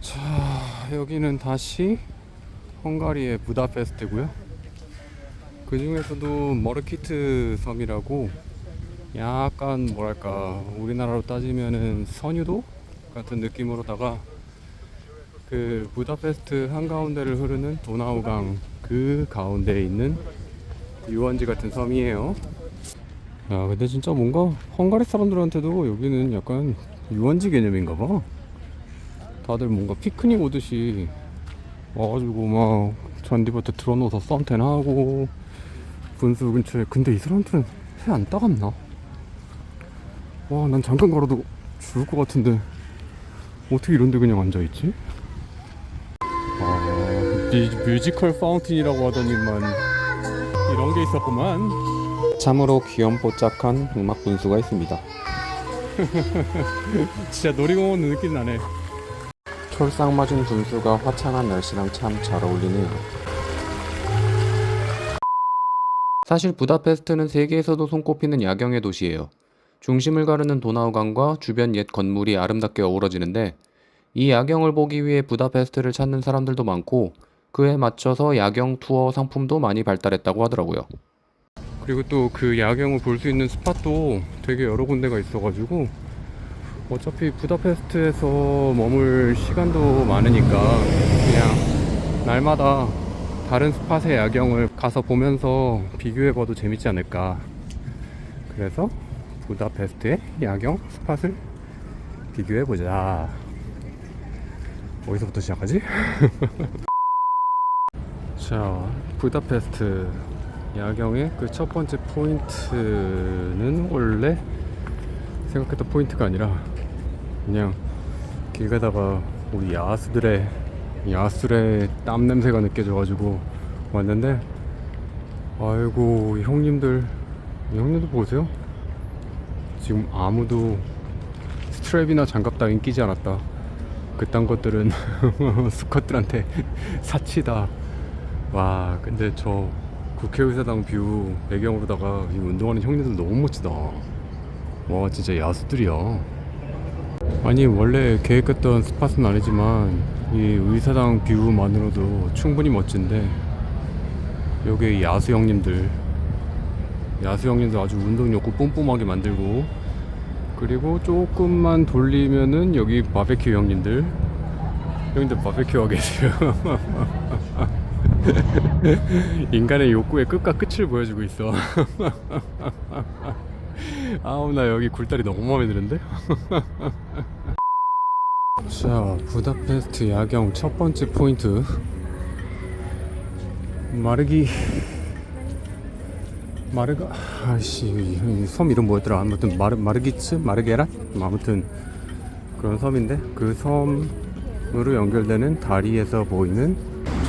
자, 여기는 다시 헝가리의 부다페스트고요. 그 중에서도 머르키트 섬이라고 약간 뭐랄까 우리나라로 따지면은 선유도 같은 느낌으로다가 그 부다페스트 한가운데를 흐르는 도나우강 그 가운데에 있는 유원지 같은 섬이에요. 야, 근데 진짜 뭔가 헝가리 사람들한테도 여기는 약간 유원지 개념인가 봐. 다들 뭔가 피크닉 오듯이 와가지고 막 잔디밭에 들어놓아서 썬텐 하고 분수 근처에 근데 이 사람들은 해 안 따갔나? 와 난 잠깐 걸어도 죽을 것 같은데 어떻게 이런데 그냥 앉아있지? 아 뮤, 뮤지컬 파운틴이라고 하더니만 이런 게 있었구만 참으로 귀염뽀짝한 음악 분수가 있습니다 진짜 놀이공원 느낌 나네 촐싹맞은 분수가 화창한 날씨랑 참 잘 어울리네요. 사실 부다페스트는 세계에서도 손꼽히는 야경의 도시예요. 중심을 가르는 도나우강과 주변 옛 건물이 아름답게 어우러지는데 이 야경을 보기 위해 부다페스트를 찾는 사람들도 많고 그에 맞춰서 야경 투어 상품도 많이 발달했다고 하더라고요. 그리고 또 그 야경을 볼 수 있는 스팟도 되게 여러 군데가 있어가지고 어차피 부다페스트에서 머물 시간도 많으니까 그냥 날마다 다른 스팟의 야경을 가서 보면서 비교해봐도 재밌지 않을까. 그래서 부다페스트의 야경 스팟을 비교해보자. 어디서부터 시작하지? 자, 부다페스트 야경의 그 첫 번째 포인트는 원래 생각했던 포인트가 아니라 그냥 길 가다가 우리 야수들의 야수의 땀 냄새가 느껴져가지고 왔는데 아이고 이 형님들 이 형님들 보세요. 지금 아무도 스트랩이나 장갑 따윈 끼지 않았다. 그딴 것들은 수컷들한테 사치다. 와 근데 저 국회의사당 뷰 배경으로다가 이 운동하는 형님들 너무 멋지다. 와 진짜 야수들이야 아니 원래 계획했던 스팟은 아니지만 이 의사당 뷰만으로도 충분히 멋진데 여기 야수 형님들. 야수 형님들 아주 운동 욕구 뿜뿜하게 만들고 그리고 조금만 돌리면은 여기 바베큐 형님들. 형님들 바베큐 하고 계세요. 인간의 욕구의 끝과 끝을 보여주고 있어 아우 나 여기 굴다리 너무 마음에 드는데? 자 부다페스트 야경 첫 번째 포인트. 마르기. 마르가 아씨 이섬 이름 뭐였더라? 아무튼 마르 마르기츠? 마르게라 아무튼 그런 섬인데 그 섬으로 연결되는 다리에서 보이는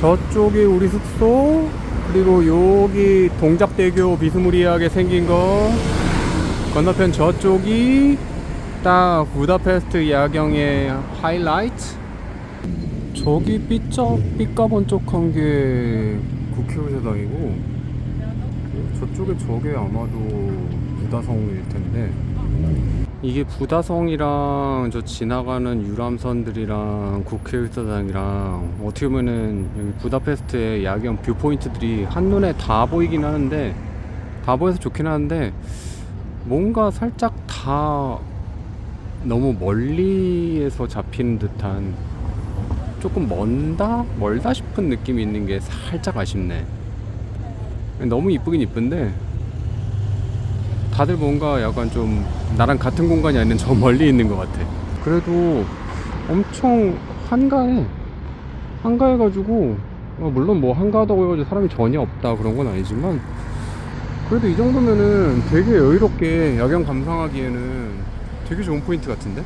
저쪽이 우리 숙소 그리고 여기 동작대교 비스무리하게 생긴 거 건너편 저쪽이 딱 부다페스트 야경의 하이라이트. 저기 삐쩍 삐까번쩍한 게 국회의사당이고 저쪽에 저게 아마도 부다성일 텐데. 이게 부다성이랑 저 지나가는 유람선들이랑 국회의사당이랑 어떻게 보면은 여기 부다페스트의 야경 뷰 포인트들이 한눈에 다 보이긴 하는데 다 보여서 좋긴 하는데 뭔가 살짝 다 너무 멀리에서 잡히는 듯한 조금 먼다 멀다 싶은 느낌이 있는 게 살짝 아쉽네. 너무 이쁘긴 이쁜데 다들 뭔가 약간 좀 나랑 같은 공간이 아닌 저 멀리 있는 것 같아. 그래도 엄청 한가해. 한가해가지고 어, 물론 뭐 한가하다고 해가지고 사람이 전혀 없다 그런 건 아니지만 그래도 이 정도면은 되게 여유롭게 야경 감상하기에는 되게 좋은 포인트 같은데?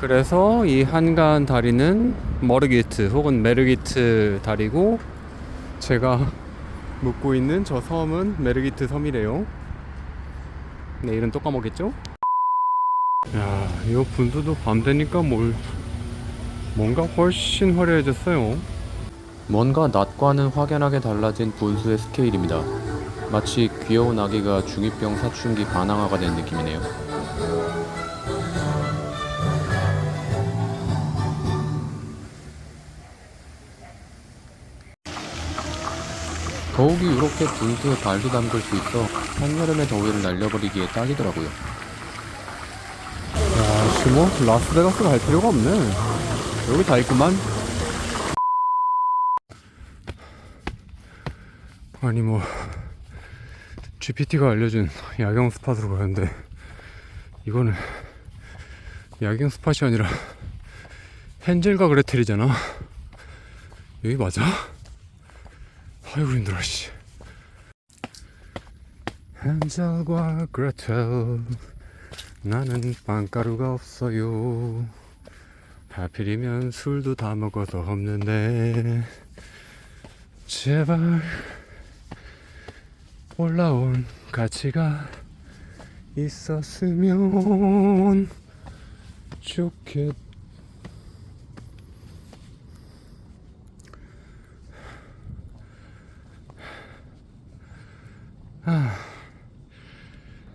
그래서 이 한가한 다리는 머르기트 혹은 메르기트 다리고 제가 묵고 있는 저 섬은 메르기트 섬이래요. 내일은 또 까먹겠죠? 야, 이 분수도 밤 되니까 뭘 뭔가 훨씬 화려해졌어요. 뭔가 낮과는 확연하게 달라진 분수의 스케일입니다. 마치 귀여운 아기가 중이병 사춘기 반항아가 된 느낌이네요. 더욱이 이렇게 분수에 발도 담글 수 있어 한여름의 더위를 날려버리기에 딱이더라고요. 야, 씨, 뭐, 라스베가스 갈 필요가 없네. 여기 다 있구만. 아니, 뭐. GPT가 알려준 야경 스팟으로 가는데, 이거는 야경 스팟이 아니라 헨젤과 그레텔이잖아. 여기 맞아? 아이고, 힘들어, 씨. 헨젤과 그레텔. 나는 빵가루가 없어요. 하필이면 술도 다 먹어서 없는데 제발 올라온 가치가 있었으면 좋겠.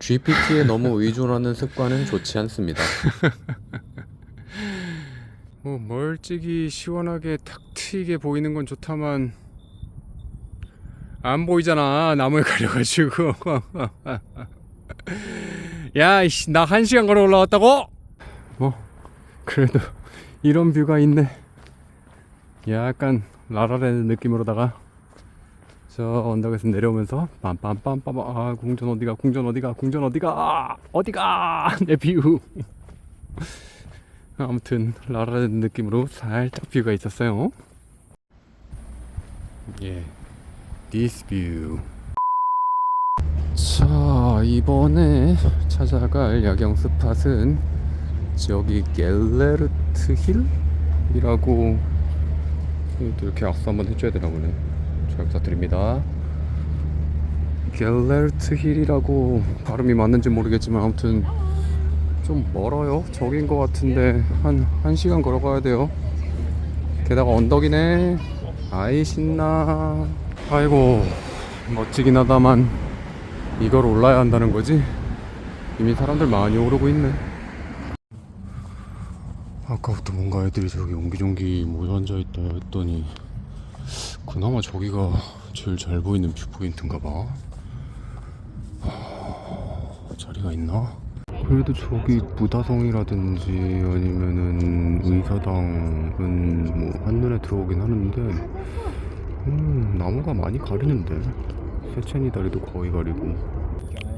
GPT에 너무 의존하는 습관은 좋지 않습니다. 뭐 멀찍이 시원하게 탁 트이게 보이는 건 좋다만 안 보이잖아. 나무에 가려가지고. 야이씨 나한 시간 걸어 올라왔다고? 뭐 그래도 이런 뷰가 있네. 약간 라라랜드 느낌으로다가 저 언덕에서 내려오면서 빰빰빰빰 아 궁전 어디가 궁전 어디가 궁전 어디가 아, 어디가 내 뷰. 아무튼 라라랜드 느낌으로 살짝 뷰가 있었어요. 예, view. 자 이번에 찾아갈 야경 스팟은 저기 갤레르트 힐이라고 또 이렇게 악수 한번 해줘야 되나 보네. 잘 부탁드립니다. 갤레르트 힐이라고 발음이 맞는지 모르겠지만 아무튼 좀 멀어요. 저긴 것 같은데 한 1시간 걸어가야 돼요. 게다가 언덕이네. 아이 신나. 아이고 멋지긴 하다만 이걸 올라야 한다는 거지? 이미 사람들 많이 오르고 있네. 아까부터 뭔가 애들이 저기 옹기종기 모여 앉아 있다 했더니 그나마 저기가 제일 잘 보이는 뷰포인트인가 봐. 하, 자리가 있나? 그래도 저기 부다성이라든지 아니면은 의사당은 뭐 한눈에 들어오긴 하는데 음 나무가 많이 가리는데 세첸이 다리도 거의 가리고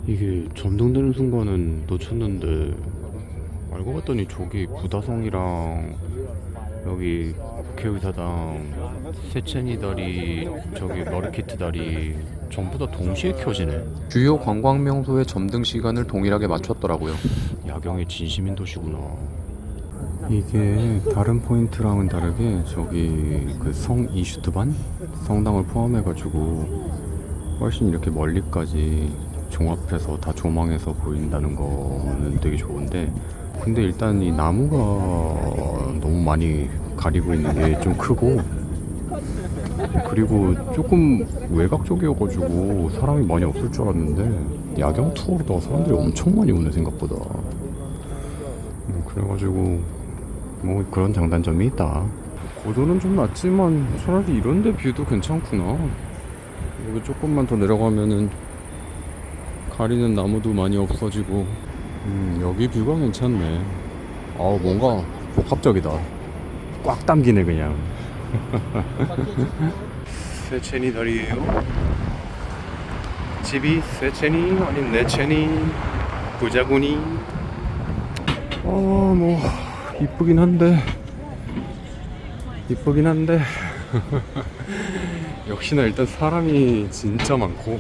이게 점등되는 순간은 놓쳤는데 알고 봤더니 저기 부다성이랑 여기 국회의사당 세첸이 다리 저기 머리키트 다리 전부 다 동시에 켜지네 주요 관광 명소의 점등 시간을 동일하게 맞췄더라고요. 야경의 진심인 도시구나. 이게 다른 포인트랑은 다르게 저기 그 성 이슈트반? 성당을 포함해가지고 훨씬 이렇게 멀리까지 종합해서 다 조망해서 보인다는 거는 되게 좋은데 근데 일단 이 나무가 너무 많이 가리고 있는 게 좀 크고 그리고 조금 외곽 쪽이어가지고 사람이 많이 없을 줄 알았는데 야경 투어로다가 사람들이 엄청 많이 오네 생각보다. 뭐 그래가지고 뭐 그런 장단점이 있다. 고도는 좀 낮지만 차라리 이런데 뷰도 괜찮구나. 여기 조금만 더 내려가면은 가리는 나무도 많이 없어지고. 음 여기 뷰가 괜찮네. 아우 뭔가 복합적이다. 꽉 담기네 그냥. 세첸이 다리예요. 집이 세첸이 아닌 내첸이 부자군이. 어뭐 이쁘긴 한데 이쁘긴 한데. 역시나 일단 사람이 진짜 많고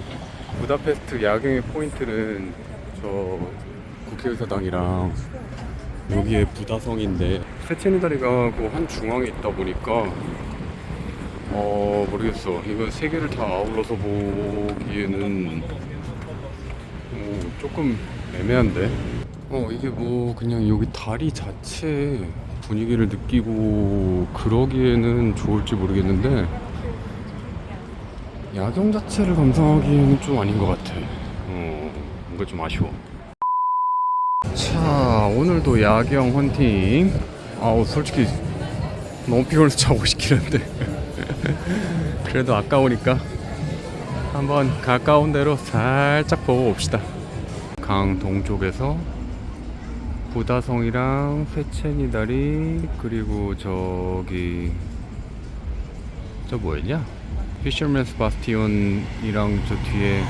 부다페스트 야경의 포인트는 저 국회의사당이랑 여기에 부다성인데 세첸이 다리가 그 한 중앙에 있다 보니까 어 모르겠어. 이거 세 개를 다 아울러서 보기에는 뭐 조금 애매한데 어 이게 뭐 그냥 여기 다리 자체 분위기를 느끼고 그러기에는 좋을지 모르겠는데 야경 자체를 감상하기에는 좀 아닌 것 같아. 어 뭔가 좀 아쉬워. 자 오늘도 야경 헌팅. 아우 솔직히 너무 피곤해서 자고 싶긴 한데. 그래도 아까우니까 한번 가까운 데로 살짝 보고 옵시다. 강 동쪽에서 부다성이랑 세첸이 다리 그리고 저기 저 뭐였냐? 피셔맨스 바스티온이랑 저 뒤에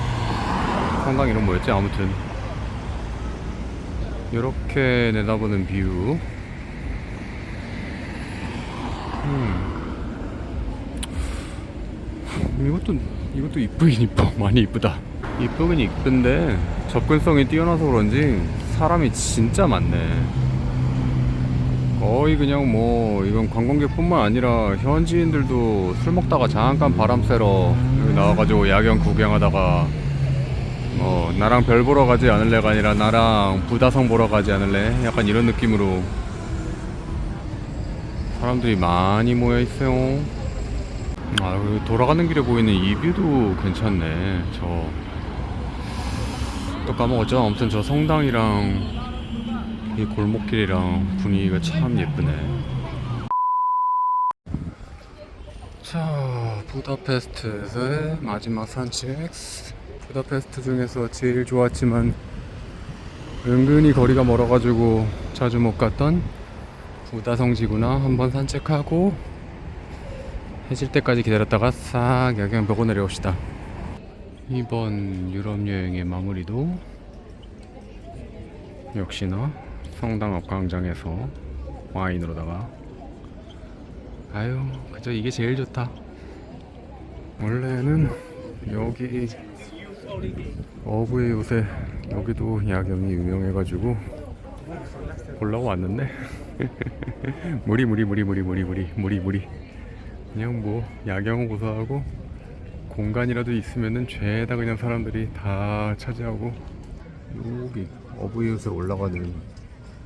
성당 이름 뭐였지? 아무튼 이렇게 내다보는 뷰. 음. 이것도 이것도 이쁘긴 이뻐 많이 이쁘다. 이쁘긴 이쁜데 접근성이 뛰어나서 그런지 사람이 진짜 많네. 거의 그냥 뭐 이건 관광객뿐만 아니라 현지인들도 술 먹다가 잠깐 바람 쐬러 여기 나와가지고 야경 구경하다가 어 나랑 별 보러 가지 않을래가 아니라 나랑 부다성 보러 가지 않을래 약간 이런 느낌으로 사람들이 많이 모여 있어요. 아 돌아가는 길에 보이는 이 뷰도 괜찮네. 저 또 까먹었죠. 아무튼 저 성당이랑 이 골목길이랑 분위기가 참 예쁘네. 자, 부다페스트의 마지막 산책. 부다페스트 중에서 제일 좋았지만 은근히 거리가 멀어가지고 자주 못 갔던 부다성지구나 한번 산책하고 해질 때까지 기다렸다가 싹 야경 보고 내려옵시다. 이번 유럽 여행의 마무리도 역시나 성당 앞 광장에서 와인으로다가. 아유 그저 이게 제일 좋다. 원래는 여기 어부의 요새 여기도 야경이 유명해가지고 보려고 왔는데. 무리 무리 무리 무리 무리 무리 무리 무리. 그냥 뭐 야경은 고사하고 공간이라도 있으면은 죄다 그냥 사람들이 다 차지하고. 여기 어부이웃에 올라가는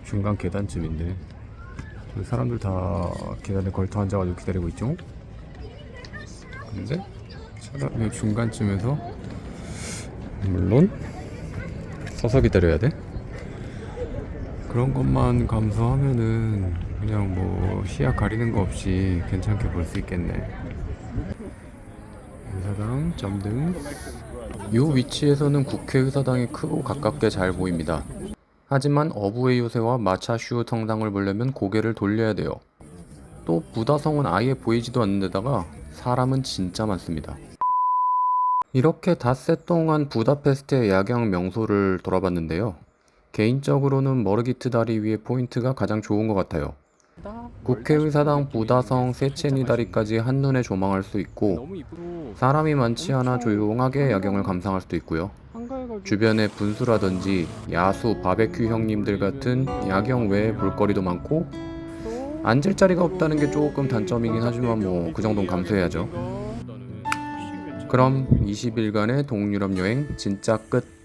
중간 계단쯤인데 사람들 다 계단에 걸터 앉아가지고 기다리고 있죠? 근데 차라리 중간쯤에서 물론 서서 기다려야 돼. 그런 것만 감수하면은 그냥 뭐 시야 가리는 거 없이 괜찮게 볼 수 있겠네 점등 이 위치에서는 국회의사당이 크고 가깝게 잘 보입니다. 하지만 어부의 요새와 마차슈 성당을 보려면 고개를 돌려야 돼요. 또 부다성은 아예 보이지도 않는 데다가 사람은 진짜 많습니다. 이렇게 닷새 동안 부다페스트의 야경 명소를 돌아봤는데요. 개인적으로는 머르기트 다리 위의 포인트가 가장 좋은 것 같아요. 국회의사당 부다성 세체니 다리까지 한눈에 조망할 수 있고 사람이 많지 않아 조용하게 야경을 감상할 수도 있고요. 주변에 분수라든지 야수, 바베큐 형님들 같은 야경 외에 볼거리도 많고 앉을 자리가 없다는 게 조금 단점이긴 하지만 뭐 그 정도는 감수해야죠. 그럼 20일간의 동유럽 여행 진짜 끝.